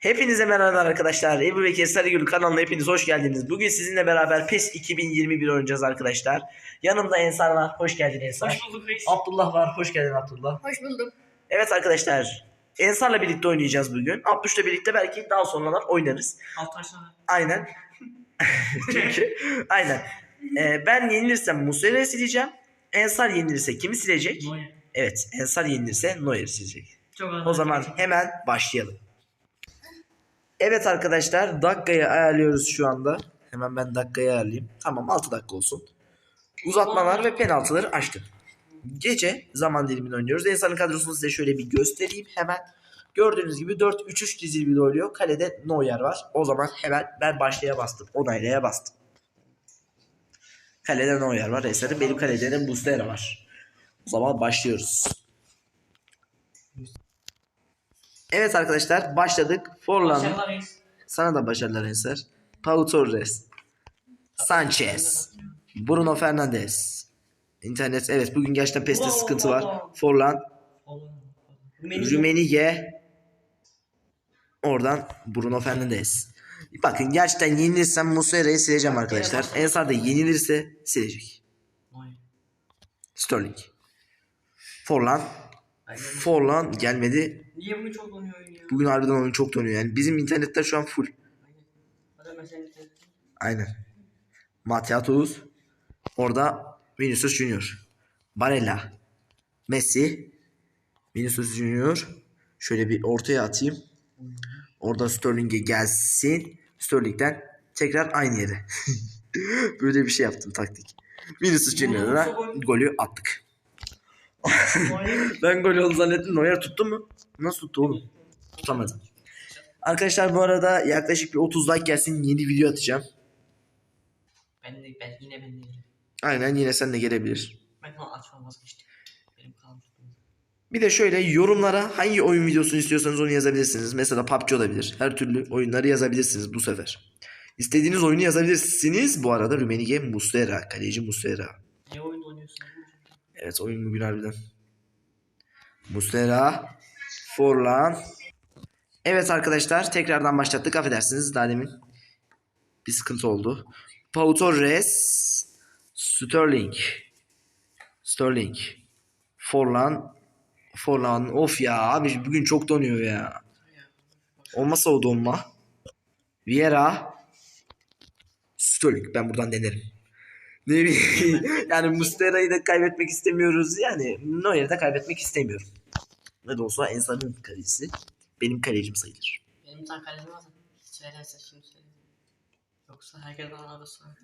Hepinize merhaba arkadaşlar. Ebu Bekir Sarıgül kanalına hepiniz hoş geldiniz. Bugün sizinle beraber PES 2021 oynayacağız arkadaşlar. Yanımda Ensar var. Hoş geldin Ensar. Hoş bulduk reis. Abdullah var. Hoş geldin Abdullah. Hoş buldum. Evet arkadaşlar. Ensar'la birlikte oynayacağız bugün. Abduş'la birlikte belki daha sonralar oynarız. Altı. Aynen. Çünkü aynen. Ee, ben yenilirsem Muslera'yı sileceğim. Ensar yenilirse kimi silecek? Noya. Evet. Ensar yenilirse Neuer'i silecek. Çok. O zaman hemen başlayalım. Evet arkadaşlar dakikayı ayarlıyoruz şu anda. Hemen ben dakikayı ayarlayayım. Tamam 6 dakika olsun. Uzatmalar ve penaltıları açtım. Gece zaman dilimini oynuyoruz. Ensar'ın kadrosunu size şöyle bir göstereyim hemen. Gördüğünüz gibi 4-3-3 dizili oynuyor. Kalede Neuer var. O zaman hemen ben başlaya bastım. Onaylaya bastım. Kalede Neuer var. Ensar'ın benim kalede de Muslera var. O zaman başlıyoruz. Evet arkadaşlar başladık. Forlan. Başarılar reis. Sana da başarılar Ensar. Pau Torres. Sanchez. Bruno Fernandes. İnternet evet bugün gerçekten peste Wow, sıkıntı wow, var. wow. Forlan. Rümenige. Oradan Bruno Fernandes. Bakın gerçekten yenilirsem Muslera'yı sileceğim arkadaşlar. Ensar da yenilirse silecek. Sterling. Forlan. Forlan gelmedi. Niye bugün çok donuyor oyun ya? Bugün harbiden oyun çok dönüyor yani. Bizim internetler şu an full. Bir tane. Aynen. Matiatus. Orada Vinicius Junior. Barella. Messi. Vinicius Junior. Şöyle bir ortaya atayım. Orada Sterling'e gelsin. Sterling'den tekrar aynı yere. Böyle bir şey yaptım taktik. Vinicius Junior'a golü attık. Ben gol oldu zannettim. Neuer tuttu mu? Nasıl tuttu oğlum? Tutamadı. Arkadaşlar bu arada yaklaşık bir 30 like gelsin yeni video atacağım. Ben de ben yine ben de. Aynen yine sen de gelebilir. Ben açmam vazgeçtim. Benim. Bir de şöyle yorumlara hangi oyun videosunu istiyorsanız onu yazabilirsiniz. Mesela PUBG olabilir. Her türlü oyunları yazabilirsiniz bu sefer. İstediğiniz oyunu yazabilirsiniz. Bu arada Rümenige Muslera. Kaleci Muslera. Evet oyun bugün harbiden. Muslera. Forlan. Evet arkadaşlar tekrardan başlattık. Affedersiniz daha demin bir sıkıntı oldu. Pau Torres. Sterling. Sterling. Forlan. Forlan. Of ya abi bugün çok donuyor ya. Olmasa o donma. Vieira. Sterling. Ben buradan denerim. Ne bileyim. yani Mustera'yı da kaybetmek istemiyoruz. Yani Neuer'i de kaybetmek istemiyorum. Ne de olsa Ensar'ın kalecisi. Benim kalecim sayılır. Benim sen kalecim var. Söylerse şimdi söyle. Yoksa herkesten arası var.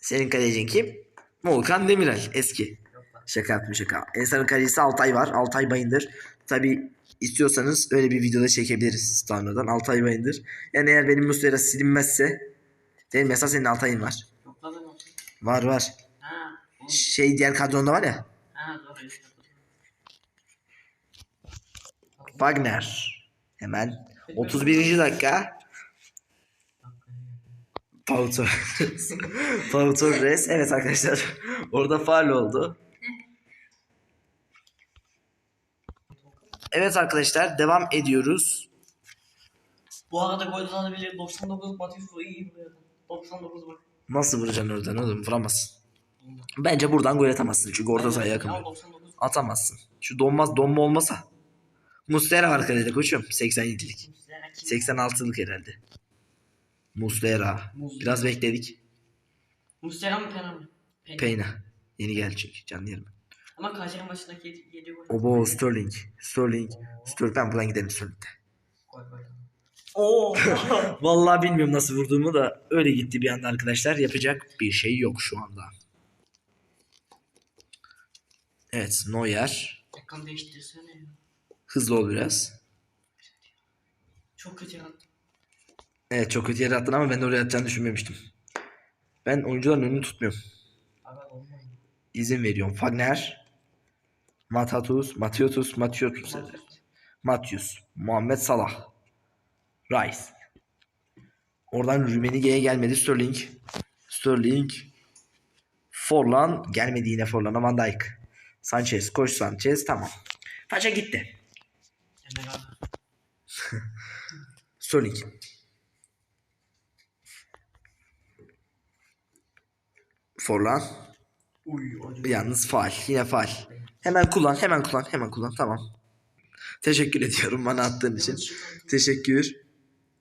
Senin kalecin kim? Volkan Demirel. Eski. Şaka yaptım şaka. Ensar'ın kalecisi Altay var. Altay Bayındır. Tabi istiyorsanız öyle bir videoda çekebiliriz Tanrı'dan. Altay Bayındır. Yani eğer benim Muslera silinmezse benim mesela senin Altay'ın var. Yok lan ben olsun. Var var. Ha. Şey diğer kadronda var ya. Ha doğru. Wagner. Hemen 31. dakika. Pau Torres. Pau Torres. Evet arkadaşlar. Orada faal oldu. Evet arkadaşlar devam ediyoruz. Bu arada gol atabilir. 99 Batista iyi vuruyor. 99 bak. Nasıl vuracaksın oradan oğlum? Vuramazsın. Bence buradan gol atamazsın. Çünkü orta sahaya yakın. Ya 99. Atamazsın. Şu donmaz donma olmasa. Muslera var kalede koçum. 87'lik. Muslera kim? 86'lık herhalde. Muslera. Biraz bekledik. Muslera mı Pena mı? Pena. Yeni geldi çünkü canlı yerim. Ama Kayseri maçındaki 7 7 gol. Obo Sterling. Sterling. Sterling. Ben buradan gidelim Sterling'de. Gol gol. Oo. Vallahi bilmiyorum nasıl vurduğumu da öyle gitti bir anda arkadaşlar. Yapacak bir şey yok şu anda. Evet Neuer. Ekran değiştirsene ya. Hızlı ol biraz. Çok kötü yarattı. Evet çok kötü yere attın ama ben de oraya atacağını düşünmemiştim. Ben oyuncuların önünü tutmuyorum. İzin veriyorum. Fagner. Matatus. Matiotus. Matiotus. Evet. Matius. Muhammed Salah. Rice. Oradan Rümenige'ye gelmedi Sterling. Sterling. Forlan. Gelmedi yine Forlan'a Van Dijk. Sanchez. Koş Sanchez. Tamam. Paşa gitti. Sterling. Forlan. Uy. Yalnız faal. Yine faal. Hemen kullan. Hemen kullan. Hemen kullan. Tamam. Teşekkür ediyorum bana attığın için. Teşekkür.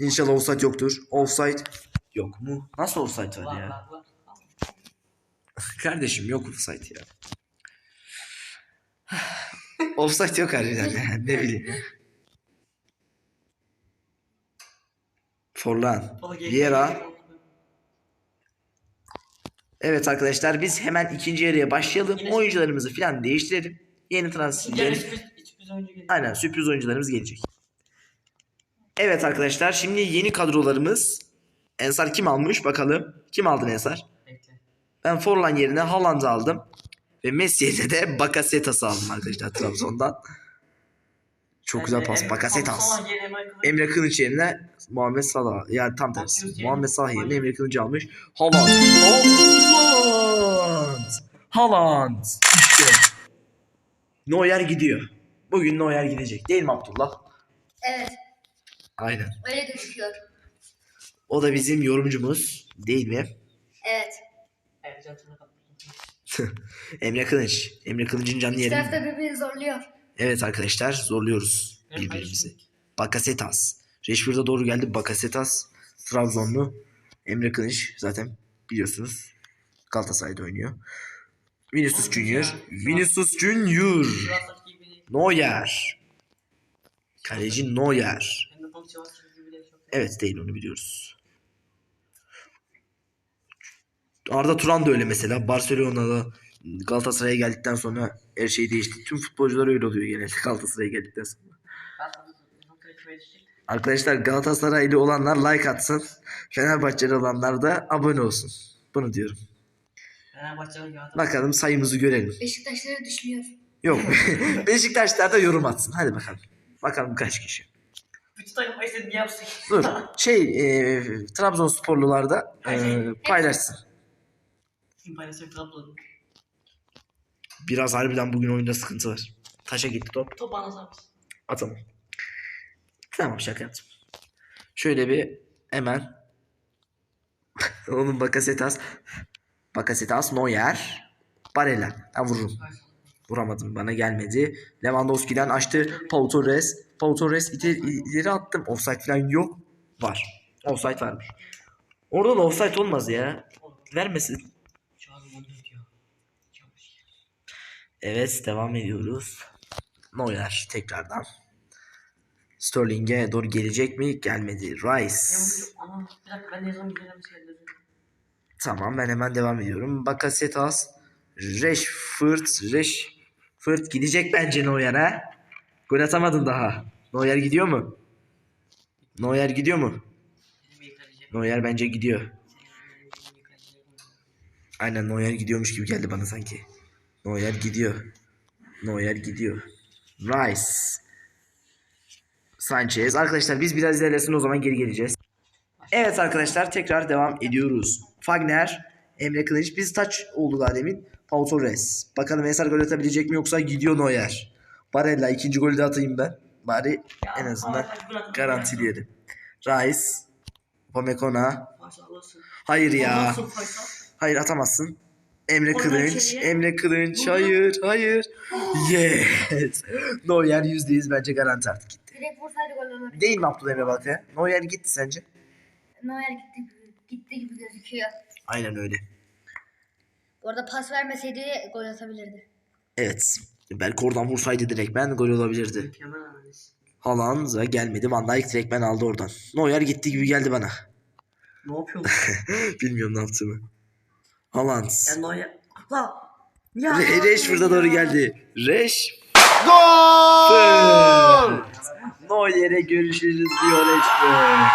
İnşallah offside yoktur. Offside yok mu? Nasıl offside var ya? Kardeşim yok offside ya. offside yok harbiden ya. Ne bileyim. Forlan. Gel- Evet arkadaşlar biz hemen ikinci yarıya başlayalım. Yine- Oyuncularımızı falan değiştirelim. Yeni transfer. Gel yeni- sürpriz, sürpriz oyuncu geliyor. Aynen sürpriz oyuncularımız gelecek. Evet arkadaşlar şimdi yeni kadrolarımız. Ensar kim almış bakalım. Kim aldın Ensar? Bekle. Ben Forlan yerine Haaland'ı aldım. Ve Messi yerine de Bakasetas'ı aldım arkadaşlar Trabzon'dan. Çok güzel pas. Bakasetas. Emre Kılıç. Yerine Muhammed Salah. Yani tam tersi. Muhammed Salah yerine Emre Kılıç almış. Haaland. Haaland. Haaland. İşte. Neuer gidiyor. Bugün Neuer gidecek. Değil mi Abdullah? Evet, Aynen. öyle gözüküyor. O da bizim yorumcumuz. Değil mi? Evet. Emre Kılıç. Emre Kılıç'ın canlı İki taraf da birbirini zorluyor. Evet arkadaşlar zorluyoruz birbirimizi. Bakasetas. Rashford'a doğru geldi Bakasetas. Trabzonlu. Emre Kılıç zaten biliyorsunuz Galatasaray'da oynuyor. Vinicius Junior. Vinicius Junior. Neuer. Kaleci Neuer. Evet değil onu biliyoruz. Arda Turan da öyle mesela. Barcelona'da Galatasaray'a geldikten sonra her şey değişti. Tüm futbolcular öyle oluyor genelde Galatasaray'a geldikten sonra. Arkadaşlar Galatasaraylı olanlar like atsın. Fenerbahçeli olanlar da abone olsun. Bunu diyorum. Bakalım sayımızı görelim. Beşiktaşları düşmüyor. Yok. Beşiktaşlar da yorum atsın. Hadi bakalım. Bakalım kaç kişi. Bütün takım istediğini yapsın. Dur. Şey e, Trabzonsporlular da e, paylaşsın. Kim paylaşacak Trabzon'u? Biraz harbiden bugün oyunda sıkıntı var. Taşa gitti top. Top mısın? Atalım. Tamam şaka yaptım. Şöyle bir hemen. Onun Bakasetas. Bakasetas, Neuer, Barella. Ben vururum. Vuramadım bana gelmedi. Lewandowski'den açtı. Pau Torres. Pau Torres ileri, attım. Offside falan yok. Var. Offside varmış. Orada da offside olmaz ya. Vermesin. Evet devam ediyoruz. Neuer tekrardan. Sterling'e doğru gelecek mi? Gelmedi. Rice. Tamam ben hemen devam ediyorum. Bakasetas. Rashford. Rashford gidecek bence Neuer'e. Gol atamadın daha. Neuer gidiyor mu? Neuer gidiyor mu? Neuer bence gidiyor. Aynen Neuer gidiyormuş gibi geldi bana sanki. Neuer gidiyor. Neuer gidiyor. Rice. Sanchez. Arkadaşlar biz biraz ilerlesin o zaman geri geleceğiz. Evet arkadaşlar tekrar devam ediyoruz. Fagner, Emre Kılıç. Biz taç oldu daha demin. Pau Torres. Bakalım Ensar gol atabilecek mi yoksa gidiyor Neuer. Barella ikinci golü de atayım ben. Bari en azından garantileyelim. Rice. Pamekona. Hayır ya. Hayır atamazsın. Emre Kılınç. Emre Kılınç. Hayır. Hayır. Yes. Neuer %100 bence garanti artık gitti. Direkt vursaydı gol olurdu. Değil mi Abdülhamir Balkaya? Neuer gitti sence? Neuer gitti, gitti gibi gözüküyor. Aynen öyle. Bu arada pas vermeseydi gol atabilirdi. Evet. Belki oradan vursaydı direkt ben gol olabilirdi. Mükemmel analiz. Haaland da gelmedi. Van Dijk direkt ben aldı oradan. Neuer gitti gibi geldi bana. Ne yapıyorsun? Bilmiyorum ne yaptığımı. Haaland. Sen Noya. Atla. Ya. Re Rashford'a doğru geldi. Reş. Gol! Neuer'e görüşürüz diyor Rashford.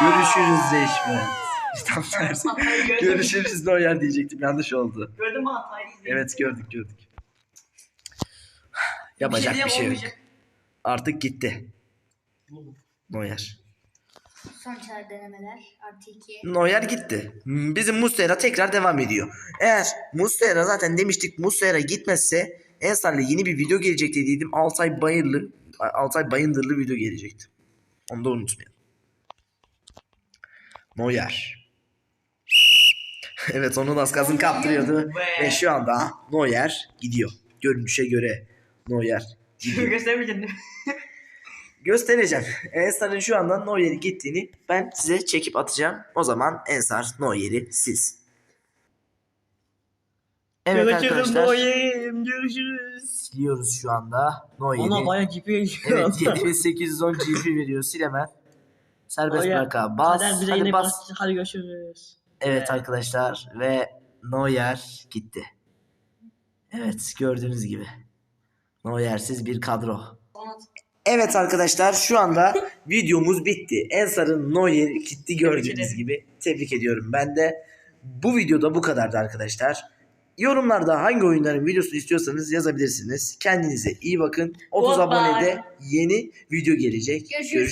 Görüşürüz Rashford. Tam tersi. Görüşürüz Neuer diyecektim. Yanlış oldu. Gördün mü hatayı? Evet gördük gördük. Bir Yapacak diyeyim, bir şey yok. olmayacak. Artık gitti Neuer. Son çare denemeler. Artı 2. Neuer gitti. Bizim Muslera tekrar devam ediyor. Eğer Muslera zaten demiştik Muslera gitmezse Ensar'la yeni bir video gelecek dediydim. Altay Bayırlı Altay Bayındırlı video gelecekti. Onu da unutmayalım. Neuer. evet onun az kalsın kaptırıyordu. Ve şu anda Neuer gidiyor. Görünüşe göre Neuer gidiyor. Göstermeyeceksin? Göstereceğim. Ensar'ın şu anda Neuer'i gittiğini ben size çekip atacağım. O zaman Ensar Neuer'i siz. Evet Görüşürüz arkadaşlar. boyum. Görüşürüz. Siliyoruz şu anda Neuer'i. Ona bayağı GP. Evet 7810 GP veriyor. Sil hemen. Serbest bırak abi. Bas. Kader bize Hadi yine bas. bas. Hadi görüşürüz. Evet arkadaşlar ve Neuer gitti. Evet gördüğünüz gibi. Neuer'siz bir kadro. Evet arkadaşlar şu anda videomuz bitti. Ensar'ın Neuer gitti gördüğünüz gibi. Tebrik ediyorum ben de. Bu videoda bu kadardı arkadaşlar. Yorumlarda hangi oyunların videosunu istiyorsanız yazabilirsiniz. Kendinize iyi bakın. 30 Goodbye. abonede yeni video gelecek. Görüşürüz.